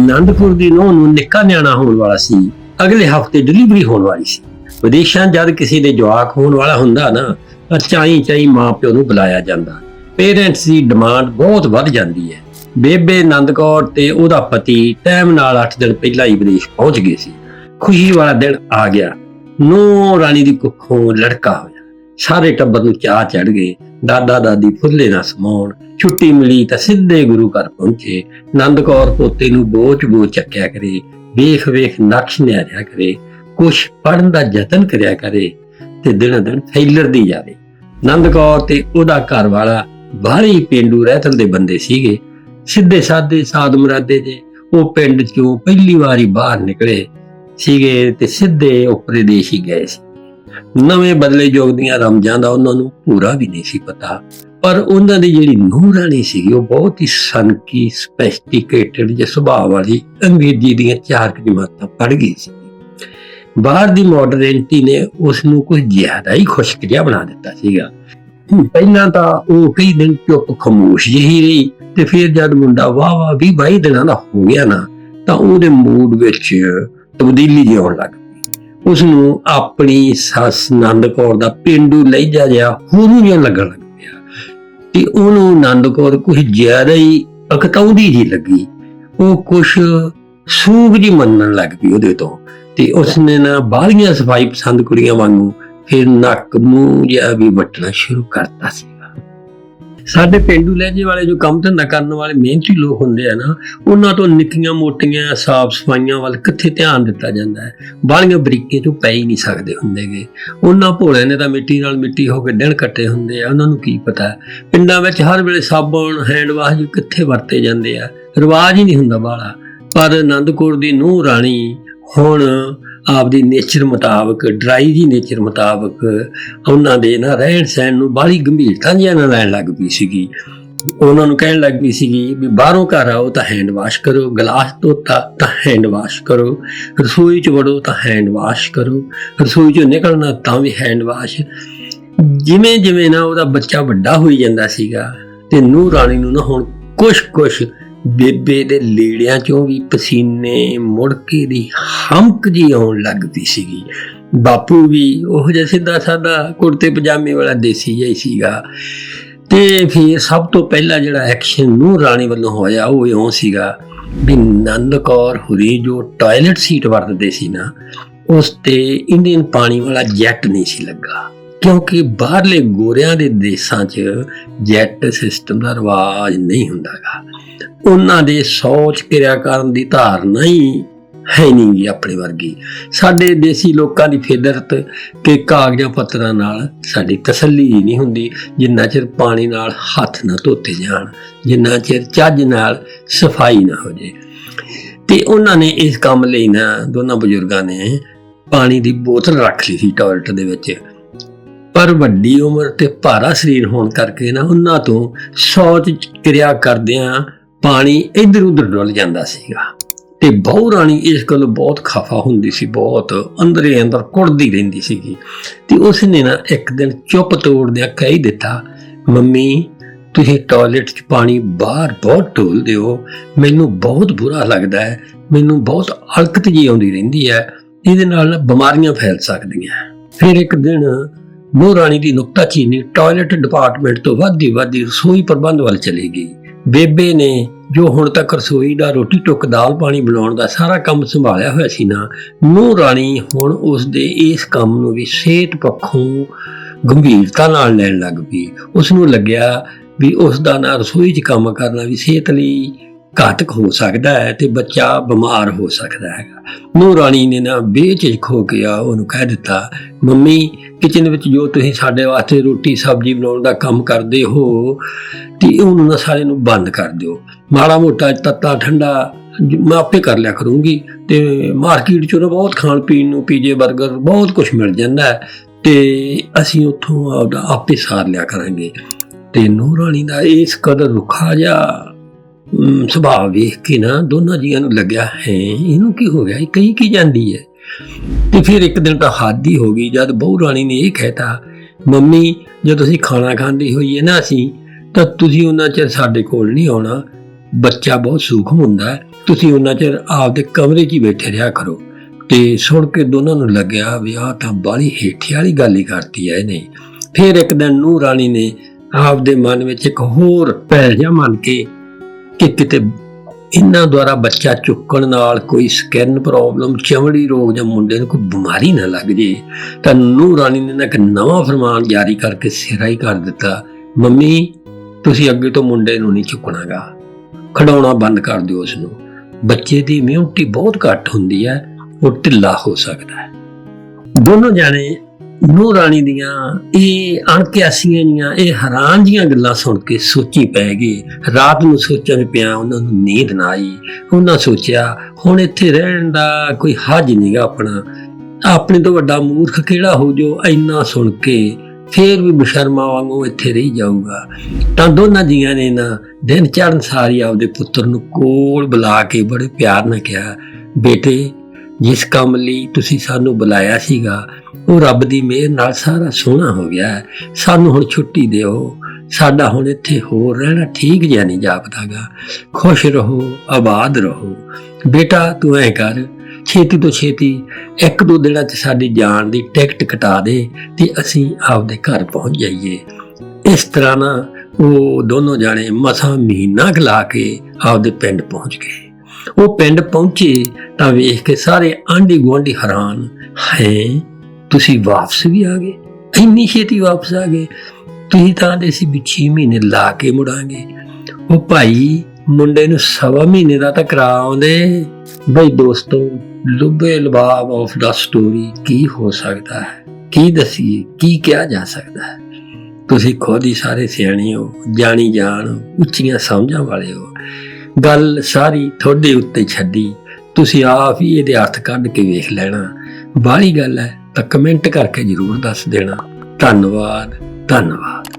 ਆਨੰਦਪੁਰ ਦੀ ਨੂੰਹ ਨੂੰ ਨਿੱਕਾ ਨਿਆਣਾ ਹੋਣ ਵਾਲਾ ਸੀ, ਅਗਲੇ ਹਫ਼ਤੇ ਡਿਲੀਵਰੀ ਹੋਣ ਵਾਲੀ ਸੀ। ਵਿਦੇਸ਼ਾਂ ਜਦ ਕਿਸੇ ਦੇ ਜਵਾਕ ਹੋਣ ਵਾਲਾ ਹੁੰਦਾ ਨਾ, ਤਾਂ ਚਾਈ ਚਾਈ ਮਾਂ ਪਿਓ ਨੂੰ ਬੁਲਾਇਆ ਜਾਂਦਾ। ਪੇਰੈਂਟਸ ਦੀ ਡਿਮਾਂਡ ਬਹੁਤ ਵੱਧ ਜਾਂਦੀ ਹੈ। ਬੇਬੇ ਆਨੰਦ ਕੌਰ ਤੇ ਉਹਦਾ ਪਤੀ ਟਾਈਮ ਨਾਲ 8 ਦਿਨ ਪਹਿਲਾਂ ਹੀ ਵਿਦੇਸ਼ ਪਹੁੰਚ ਗਏ ਸੀ। ਖੁਸ਼ੀ ਵਾਲਾ ਦਿਨ ਆ ਗਿਆ। ਨੂੰਹ ਰਾਣੀ ਦੀ ਕੁੱਖੋਂ ਲੜਕਾ ਹੋਇਆ। ਸਾਰੇ ਟੱਬਰ ਨੂੰ ਚਾਹ ਚੜ ਗਏ। ਦਾਦਾ ਦਾਦੀ ਫੁੱਲੇ ਨਾ ਸਮਾਉਣ। ਛੁੱਟੀ ਮਿਲੀ ਤਾਂ ਸਿੱਧੇ ਗੁਰੂ ਘਰ ਪਹੁੰਚੇ। ਨੰਦ ਕੌਰ ਪੋਤੇ ਨੂੰ ਬੋਝ ਬੋਝ ਚੱਕਿਆ ਕਰੇ। ਵੇਖ ਵੇਖ ਨਕਸ਼ ਨਿਆਰਿਆ ਕਰੇ। ਕੁਛ ਪੜਨ ਦਾ ਯਤਨ ਕਰਿਆ ਕਰੇ ਤੇ ਦਿਨ ਦਿਨ ਫੈਲਰਦੀ ਜਾਵੇ। ਨੰਦ ਕੌਰ ਤੇ ਉਹਦਾ ਘਰ ਵਾਲਾ ਬਾਹਰੀ ਪਿੰਡੂ ਰਹਿਤਲ ਦੇ ਬੰਦੇ ਸੀਗੇ। ਸਿੱਧੇ ਸਾਦੇ ਸਾਧ ਮੁਰਾਦੇ ਜੇ ਉਹ ਪਿੰਡ ਚੋਂ ਪਹਿਲੀ ਵਾਰੀ ਬਾਹਰ ਨਿਕਲੇ ਸੀਗੇ ਤੇ ਸਿੱਧੇ ਉਪਰੇ ਦੇਸ਼ ਹੀ ਗਏ ਸੀ। ਨਵੇਂ ਬਦਲੇ ਯੁੱਗ ਦੀਆਂ ਰਮਜਾਂ ਦਾ ਉਹਨਾਂ ਨੂੰ ਪੂਰਾ ਵੀ ਨਹੀਂ ਸੀ ਪਤਾ। ਪਰ ਉਹਨਾਂ ਦੀ ਜਿਹੜੀ ਨੂਹ ਰਾਣੀ ਸੀਗੀ ਉਹ ਬਹੁਤ ਹੀ ਸਨਕੀ ਸਪੈਸਟੀਕੇਟਡ ਜਿਹਾ ਸੁਭਾਅ ਵਾਲੀ ਅੰਗਰੇਜ਼ੀ ਦੀਆਂ ਚਾਰ ਕਲਿਮਾਤਾਂ ਪੜ੍ਹ ਗਈ ਸੀ। ਬਾਹਰ ਦੀ ਮਾਡਰਨਿਟੀ ਨੇ ਉਸ ਨੂੰ ਕੁਝ ਜ਼ਿਆਦਾ ਹੀ ਖੁਸ਼ਕ ਜਿਹਾ ਬਣਾ ਦਿੱਤਾ ਸੀਗਾ। ਪਹਿਲਾਂ ਤਾਂ ਉਹ ਕਈ ਦਿਨ ਚੁੱਪ ਖਮੋਸ਼ ਜਿਹੀ ਰਹੀ ਤੇ ਫਿਰ ਜਦ ਮੁੰਡਾ ਵਾਹ ਵਾਹ ਵੀ 22 ਦਿਨਾਂ ਦਾ ਹੋ ਗਿਆ ਨਾ, ਤਾਂ ਉਹਦੇ ਮੂਡ ਵਿੱਚ ਤਬਦੀਲੀ ਜਿਹੀ ਲੱਗ ਉਸ ਨੂੰ ਆਪਣੀ ਸੱਸ ਨੰਦ ਕੌਰ ਦਾ ਪਿੰਡੂ ਲਹਿਜਾ ਜਿਹਾ ਹੋਰੂ ਜਿਹਾ ਲੱਗਣ ਲੱਗ ਪਿਆ। ਤੇ ਉਹਨੂੰ ਆਨੰਦ ਕੌਰ ਕੁਝ ਜ਼ਿਆਦਾ ਹੀ ਅਕਤੌਦੀ ਜੀ ਲੱਗੀ। ਉਹ ਕੁਝ ਸੂਗ ਜੀ ਮੰਨਣ ਲੱਗ ਪਈ ਉਹਦੇ ਤੋਂ। ਤੇ ਉਸਨੇ ਨਾ ਬਾਹਲੀਆਂ ਸਫ਼ਾਈ ਪਸੰਦ ਕੁੜੀਆਂ ਵਾਂਗੂ ਫਿਰ ਨੱਕ ਮੂੰਹ ਜਿਹਾ ਵੀ ਵੱਟਣਾ ਸ਼ੁਰੂ ਕਰਤਾ ਸੀ। ਸਾਡੇ ਪਿੰਡੂ ਲਹਿਜੇ ਵਾਲੇ ਜੋ ਕੰਮ ਧੰਦਾ ਕਰਨ ਵਾਲੇ ਮਿਹਨਤੀ ਲੋਕ ਹੁੰਦੇ ਆ ਨਾ, ਉਹਨਾਂ ਤੋਂ ਨਿੱਕੀਆਂ ਮੋਟੀਆਂ ਸਾਫ਼ ਸਫਾਈਆਂ ਵੱਲ ਕਿੱਥੇ ਧਿਆਨ ਦਿੱਤਾ ਜਾਂਦਾ ਹੈ? ਬਾਹਲੀਆਂ ਬਰੀਕੀਆਂ ਤੋਂ ਪੈ ਹੀ ਨਹੀਂ ਸਕਦੇ ਹੁੰਦੇਗੇ। ਉਹਨਾਂ ਭੋਲੇ ਨੇ ਤਾਂ ਮਿੱਟੀ ਨਾਲ ਮਿੱਟੀ ਹੋ ਕੇ ਦਿਨ ਕੱਟੇ ਹੁੰਦੇ ਆ, ਉਹਨਾਂ ਨੂੰ ਕੀ ਪਤਾ? ਪਿੰਡਾਂ ਵਿੱਚ ਹਰ ਵੇਲੇ ਸਾਬਣ, ਹੈਂਡ ਵਾਸ਼ ਕਿੱਥੇ ਵਰਤੇ ਜਾਂਦੇ ਆ? ਰਿਵਾਜ ਹੀ ਨਹੀਂ ਹੁੰਦਾ ਬਾਲਾ ਪਰ ਆਨੰਦਪੁਰ ਦੀ ਨੂੰਹ ਰਾਣੀ ਹੁਣ ਆਪਦੀ ਨੇਚਰ ਮੁਤਾਬਕ ਡਰਾਈ ਦੀ ਨੇਚਰ ਮੁਤਾਬਕ ਉਹਨਾਂ ਦੇ ਨਾ ਰਹਿਣ ਸਹਿਣ ਨੂੰ ਬਾਹਲੀ ਗੰਭੀਰਤਾ ਜਿਹਾ ਨਾਲ ਲੈਣ ਲੱਗ ਪਈ ਸੀਗੀ। ਉਹਨਾਂ ਨੂੰ ਕਹਿਣ ਲੱਗ ਪਈ ਸੀਗੀ ਵੀ ਬਾਹਰੋਂ ਘਰ ਆਓ ਤਾਂ ਹੈਂਡ ਵਾਸ਼ ਕਰੋ ਗਲਾਸ ਧੋਤਾ ਤਾਂ ਹੈਂਡ ਵਾਸ਼ ਕਰੋ, ਰਸੋਈ 'ਚ ਵੜੋ ਤਾਂ ਹੈਂਡ ਵਾਸ਼ ਕਰੋ, ਰਸੋਈ 'ਚੋਂ ਨਿਕਲਣਾ ਤਾਂ ਵੀ ਹੈਂਡ ਵਾਸ਼ ਜਿਵੇਂ ਜਿਵੇਂ ਨਾ ਉਹਦਾ ਬੱਚਾ ਵੱਡਾ ਹੋਈ ਜਾਂਦਾ ਸੀਗਾ ਤੇ ਨੂੰਹ ਰਾਣੀ ਨੂੰ ਨਾ ਹੁਣ ਕੁਛ ਕੁਛ ਬੇਬੇ ਦੇ ਲੀੜਿਆਂ ਚੋਂ ਵੀ ਪਸੀਨੇ ਮੁੜਕੇ ਦੀ ਹਮਕ ਜੀ ਆਉਣ ਲੱਗਦੀ ਸੀਗੀ। ਬਾਪੂ ਵੀ ਉਹ ਜਿਹਾ ਸਿੱਧਾ ਸਾਦਾ ਕੁੜਤੇ ਪਜਾਮੇ ਵਾਲਾ ਦੇਸੀ ਜਿਹਾ ਹੀ ਸੀਗਾ। ਤੇ ਫਿਰ ਸਭ ਤੋਂ ਪਹਿਲਾਂ ਜਿਹੜਾ ਐਕਸ਼ਨ ਨੂੰ ਰਾਣੀ ਵੱਲੋਂ ਹੋਇਆ ਉਹ ਇਉਂ ਸੀਗਾ ਵੀ ਨੰਦ ਕੌਰ ਹੁਰੀ ਜੋ ਟਾਇਲਟ ਸੀਟ ਵਰਤਦੇ ਸੀ ਨਾ, ਉਸ ਤੇ ਇੰਡੀਅਨ ਪਾਣੀ ਵਾਲਾ ਜੈਟ ਨਹੀਂ ਸੀ ਲੱਗਾ। ਕਿਉਂਕਿ ਬਾਹਰਲੇ ਗੋਰਿਆਂ ਦੇ ਦੇਸ਼ਾਂ 'ਚ ਜੈਟ ਸਿਸਟਮ ਦਾ ਰਿਵਾਜ ਨਹੀਂ ਹੁੰਦਾਗਾ। ਉਹਨਾਂ ਦੇ ਸੋਚ ਕਿਰਿਆ ਕਰਨ ਦੀ ਧਾਰਨਾ ਹੀ ਹੈ ਨਹੀਂ ਗੀ ਆਪਣੇ ਵਰਗੀ। ਸਾਡੇ ਦੇਸੀ ਲੋਕਾਂ ਦੀ ਫਿਦਰਤ ਕਿ ਕਾਗਜ਼ਾਂ ਪੱਤਰਾਂ ਨਾਲ ਸਾਡੀ ਤਸੱਲੀ ਹੀ ਨਹੀਂ ਹੁੰਦੀ, ਜਿੰਨਾ ਚਿਰ ਪਾਣੀ ਨਾਲ ਹੱਥ ਨਾ ਧੋਤੇ ਜਾਣ, ਜਿੰਨਾ ਚਿਰ ਚੱਜ ਨਾਲ ਸਫ਼ਾਈ ਨਾ ਹੋ ਜੇ। ਤੇ ਉਹਨਾਂ ਨੇ ਇਸ ਕੰਮ ਲਈ ਨਾ ਦੋਨਾਂ ਬਜ਼ੁਰਗਾਂ ਨੇ ਪਾਣੀ ਦੀ ਬੋਤਲ ਰੱਖ ਲਈ ਸੀ ਟਾਇਲਟ ਦੇ ਵਿੱਚ। ਪਰ ਵੱਡੀ ਉਮਰ ਤੇ ਭਾਰਾ ਸਰੀਰ ਹੋਣ ਕਰਕੇ ਨਾ ਉਹਨਾਂ ਤੋਂ ਸੋਚ ਕਿਰਿਆ ਕਰਦਿਆਂ ਪਾਣੀ ਇੱਧਰ ਉੱਧਰ ਡੁੱਲ ਜਾਂਦਾ ਸੀਗਾ। ਤੇ ਬਹੁ ਰਾਣੀ ਇਸ ਗੱਲ ਬਹੁਤ ਖਫਾ ਹੁੰਦੀ ਸੀ, ਬਹੁਤ ਅੰਦਰੇ ਅੰਦਰ ਕੁੜਦੀ ਰਹਿੰਦੀ ਸੀਗੀ। ਤੇ ਉਸ ਨੇ ਨਾ ਇੱਕ ਦਿਨ ਚੁੱਪ ਤੋੜਦਿਆਂ ਕਹਿ ਦਿੱਤਾ, ਮੰਮੀ, ਤੁਸੀਂ ਟਾਇਲਟ 'ਚ ਪਾਣੀ ਬਾਹਰ ਬਹੁਤ ਢੋਲਦੇ ਹੋ ਮੈਨੂੰ ਬਹੁਤ ਬੁਰਾ ਲੱਗਦਾ ਹੈ, ਮੈਨੂੰ ਬਹੁਤ ਅਲਕਤ ਜੀ ਆਉਂਦੀ ਰਹਿੰਦੀ ਹੈ, ਇਹਦੇ ਨਾਲ ਨਾ ਬਿਮਾਰੀਆਂ ਫੈਲ ਸਕਦੀਆਂ ਫਿਰ ਇੱਕ ਦਿਨ ਬਹੁ ਰਾਣੀ ਦੀ ਨੁਕਤਾਚੀਨੀ ਟਾਇਲਟ ਡਿਪਾਰਟਮੈਂਟ ਤੋਂ ਵੱਧਦੀ ਵੱਧਦੀ ਰਸੋਈ ਪ੍ਰਬੰਧ ਵੱਲ ਚਲੀ ਗਈ। ਬੇਬੇ ਨੇ ਜੋ ਹੁਣ ਤੱਕ ਰਸੋਈ ਦਾ ਰੋਟੀ ਟੁੱਕ ਦਾਲ ਪਾਣੀ ਬਣਾਉਣ ਦਾ ਸਾਰਾ ਕੰਮ ਸੰਭਾਲਿਆ ਹੋਇਆ ਸੀ ਨਾ ਨੂੰ ਰਾਣੀ ਹੁਣ ਉਸ ਦੇ ਇਸ ਕੰਮ ਨੂੰ ਵੀ ਸਿਹਤ ਪੱਖੋਂ ਗੰਭੀਰਤਾ ਨਾਲ ਲੈਣ ਲੱਗ ਪਈ। ਉਸ ਨੂੰ ਲੱਗਿਆ ਵੀ ਉਸ ਦਾ ਨਾ ਰਸੋਈ 'ਚ ਕੰਮ ਕਰਨਾ ਵੀ ਸਿਹਤ ਲਈ ਘਾਤਕ ਹੋ ਸਕਦਾ ਹੈ ਤੇ ਬੱਚਾ ਬਿਮਾਰ ਹੋ ਸਕਦਾ ਹੈਗਾ। ਨੂੰ ਰਾਣੀ ਨੇ ਨਾ ਬੇਝਿਜਕ ਹੋ ਕੇ ਆ ਉਹਨੂੰ ਕਹਿ ਦਿੱਤਾ, ਮੰਮੀ, ਕਿਚਨ ਵਿੱਚ ਜੋ ਤੁਸੀਂ ਸਾਡੇ ਵਾਸਤੇ ਰੋਟੀ, ਸਬਜ਼ੀ ਬਣਾਉਣ ਦਾ ਕੰਮ ਕਰਦੇ ਹੋ, ਤੇ ਉਹਨੂੰ ਨਾ ਸਾਰੇ ਨੂੰ ਬੰਦ ਕਰ ਦਿਓ। ਮਾੜਾ ਮੋਟਾ ਤੱਤਾ ਠੰਡਾ ਮੈਂ ਆਪੇ ਕਰ ਲਿਆ ਕਰੂੰਗੀ ਤੇ ਮਾਰਕੀਟ ਚੋਂ ਨਾ ਬਹੁਤ ਖਾਣ ਪੀਣ ਨੂੰ ਪੀਜੇ 버ਗਰ ਬਹੁਤ ਕੁਝ ਮਿਲ ਜਾਂਦਾ ਹੈ ਤੇ ਅਸੀਂ ਉੱਥੋਂ ਆਪਦਾ ਆਪੇ ਸਾਰ ਲਿਆ ਕਰਾਂਗੇ। ਤੇ ਨੂੰਹ ਰਾਣੀ ਦਾ ਇਸ ਕਦਰ ਰੁੱਖਾ ਜਾ ਸੁਭਾਅ ਵੇਖ ਕੇ ਨਾ ਦੋਨਾਂ ਜੀਆਂ ਨੂੰ ਲੱਗਿਆ, ਹੈ, ਇਹਨੂੰ ਕੀ ਹੋ ਗਿਆ? ਇਹ ਕਹੀ ਕੀ ਜਾਂਦੀ ਹੈ? ਤੇ ਫਿਰ ਇੱਕ ਦਿਨ ਤਾਂ ਹੱਦ ਹੀ ਹੋ ਗਈ, ਜਦ ਬਹੂ ਰਾਣੀ ਨੇ ਇਹ ਕਹਿਤਾ, ਮੰਮੀ, ਜਦੋਂ ਅਸੀਂ ਖਾਣਾ ਖਾਂਦੇ ਹੋਈਏ ਨਾ ਅਸੀਂ, ਤਾਂ ਤੁਸੀਂ ਉਹਨਾਂ ਚਿਰ ਸਾਡੇ ਕੋਲ ਨਹੀਂ ਆਉਣਾ। ਬੱਚਾ ਬਹੁਤ ਸੂਖਮ ਹੁੰਦਾ ਹੈ। ਤੁਸੀਂ ਉਹਨਾਂ ਚਿਰ ਆਪਦੇ ਕਮਰੇ 'ਚ ਹੀ ਬੈਠੇ ਰਿਹਾ ਕਰੋ। ਤੇ ਸੁਣ ਕੇ ਦੋਨਾਂ ਨੂੰ ਲੱਗਿਆ ਵੀ ਆਹ ਤਾਂ ਬਾਲੀ ਹੇਠੀ ਵਾਲੀ ਗੱਲ ਹੀ ਕਰਤੀ ਐ ਇਹਨੇ। ਫਿਰ ਇੱਕ ਦਿਨ ਨੂੰ ਰਾਣੀ ਨੇ ਆਪਦੇ ਮਨ ਵਿੱਚ ਇੱਕ ਹੋਰ ਪਹਿਲ ਜਿਹਾ ਮੰਨ ਕੇ ਕਿ ਕਿਤੇ ਇਹਨਾਂ ਦੁਆਰਾ ਬੱਚਾ ਚੁੱਕਣ ਨਾਲ ਕੋਈ ਸਕਿਨ ਪ੍ਰੋਬਲਮ ਚਮੜੀ ਰੋਗ ਜਾਂ ਮੁੰਡੇ ਨੂੰ ਕੋਈ ਬਿਮਾਰੀ ਨਾ ਲੱਗ ਜੇ, ਤਾਂ ਨੂਰ ਰਾਣੀ ਨੇ ਨਾ ਇੱਕ ਨਵਾਂ ਫਰਮਾਨ ਜਾਰੀ ਕਰਕੇ ਸਿਰਾ ਹੀ ਕਰ ਦਿੱਤਾ, ਮੰਮੀ, ਤੁਸੀਂ ਅੱਗੇ ਤੋਂ ਮੁੰਡੇ ਨੂੰ ਨਹੀਂ ਚੁੱਕਣਾਗਾ। ਖਡਾਉਣਾ ਬੰਦ ਕਰ ਦਿਓ ਉਸ ਨੂੰ ਬੱਚੇ ਦੀ ਇਮਿਊਨਿਟੀ ਬਹੁਤ ਘੱਟ ਹੁੰਦੀ ਹੈ, ਉਹ ਢਿੱਲਾ ਹੋ ਸਕਦਾ ਹੈ। ਦੋਨੋਂ ਜਾਣੇ ਨੂਰ ਰਾਣੀ ਦੀਆਂ ਇਹ ਅਣਕਿਆਸੀਆਂ ਜੀਆਂ, ਇਹ ਹੈਰਾਨ ਜੀਆਂ ਗੱਲਾਂ ਸੁਣ ਕੇ ਸੋਚੀ ਪੈ ਗਈ। ਰਾਤ ਨੂੰ ਸੋਚਣ ਪਿਆ ਉਹਨਾਂ ਨੂੰ ਨੀਂਦ ਨਾ ਆਈ। ਉਹਨਾਂ ਸੋਚਿਆ, ਹੁਣ ਇੱਥੇ ਰਹਿਣ ਦਾ ਕੋਈ ਹੱਜ ਨਹੀਂਗਾ ਆਪਣਾ। ਆਪਣੇ ਤੋਂ ਵੱਡਾ ਮੂਰਖ ਕਿਹੜਾ ਹੋ ਜੋ? ਇੰਨਾ ਸੁਣ ਕੇ ਫੇਰ ਵੀ ਬਸ਼ਰਮਾ ਵਾਂਗੂ ਇੱਥੇ ਰਹੀ ਜਾਊਗਾ। ਤਾਂ ਦੋਨਾਂ ਜੀਆਂ ਨੇ ਨਾ ਦਿਨ ਚੜ੍ਹਨ ਸਾਰੀ ਆਪਦੇ ਪੁੱਤਰ ਨੂੰ ਕੋਲ ਬੁਲਾ ਕੇ ਬੜੇ ਪਿਆਰ ਨਾਲ ਕਿਹਾ, ਬੇਟੇ ਜਿਸ ਕੰਮ ਲਈ ਤੁਸੀਂ ਸਾਨੂੰ ਬੁਲਾਇਆ ਸੀਗਾ, ਉਹ ਰੱਬ ਦੀ ਮਿਹਰ ਨਾਲ ਸਾਰਾ ਸੋਹਣਾ ਹੋ ਗਿਆ ਹੈ। ਸਾਨੂੰ ਹੁਣ ਛੁੱਟੀ ਦਿਓ। ਸਾਡਾ ਹੁਣ ਇੱਥੇ ਹੋਰ ਰਹਿਣਾ ਠੀਕ ਜਿਹਾ ਨਹੀਂ ਜਾਪਦਾਗਾ ਖੁਸ਼ ਰਹੋ, ਆਬਾਦ ਰਹੋ। ਬੇਟਾ, ਤੂੰ ਐ ਕਰ। ਛੇਤੀ ਤੋਂ ਛੇਤੀ ਇੱਕ ਦੋ ਦਿਨਾਂ 'ਚ ਸਾਡੀ ਜਾਣ ਦੀ ਟਿਕਟ ਕਟਾ ਦੇ ਤੇ ਅਸੀਂ ਆਪਦੇ ਘਰ ਪਹੁੰਚ ਜਾਈਏ। ਇਸ ਤਰ੍ਹਾਂ ਨਾ ਉਹ ਦੋਨੋਂ ਜਾਣੇ ਮਸਾਂ ਮਹੀਨਾ ਖਲਾ ਕੇ ਆਪਦੇ ਪਿੰਡ ਪਹੁੰਚ ਗਏ। ਉਹ ਪਿੰਡ ਪਹੁੰਚੇ ਤਾਂ ਵੇਖ ਕੇ ਸਾਰੇ ਆਂਢੀ ਗੁਆਂਢੀ ਹੈਰਾਨ। ਹੈ, ਤੁਸੀਂ ਵਾਪਸ ਵੀ ਆ ਗਏ? ਇੰਨੀ ਛੇਤੀ ਵਾਪਸ ਆ ਗਏ? ਤੁਸੀਂ ਤਾਂ ਦੇ ਸੀ ਵੀ 6 ਮਹੀਨੇ ਲਾ ਕੇ ਮੁੜਾਂਗੇ। ਉਹ ਭਾਈ ਮੁੰਡੇ ਨੂੰ ਸਵਾ ਮਹੀਨੇ ਦਾ ਤਾਂ ਕਰਾ ਆਉਂਦੇ ਬਈ ਦੋਸਤੋ, ਲੁਬੇ ਲਬਾਬ ਆਫ ਦਾ ਸਟੋਰੀ ਕੀ ਹੋ ਸਕਦਾ ਹੈ? ਕੀ ਦਸੀਏ, ਕੀ ਕਿਹਾ ਜਾ ਸਕਦਾ ਹੈ? ਤੁਸੀਂ ਖੁਦ ਹੀ ਸਾਰੇ ਸਿਆਣੇ ਹੋ ਜਾਣੀ ਜਾਣ ਉੱਚੀਆਂ ਸਮਝਾਂ ਵਾਲੇ ਹੋ। ਗੱਲ ਸਾਰੀ ਤੁਹਾਡੇ ਉੱਤੇ ਛੱਡੀ। ਤੁਸੀਂ ਆਪ ਹੀ ਇਹਦੇ ਅਰਥ ਕੱਢ ਕੇ ਵੇਖ ਲੈਣਾ। ਬਾਹਲੀ ਗੱਲ ਹੈ, ਤਾਂ ਕਮੈਂਟ ਕਰਕੇ ਜਰੂਰ ਦੱਸ ਦੇਣਾ। ਧੰਨਵਾਦ ਧੰਨਵਾਦ।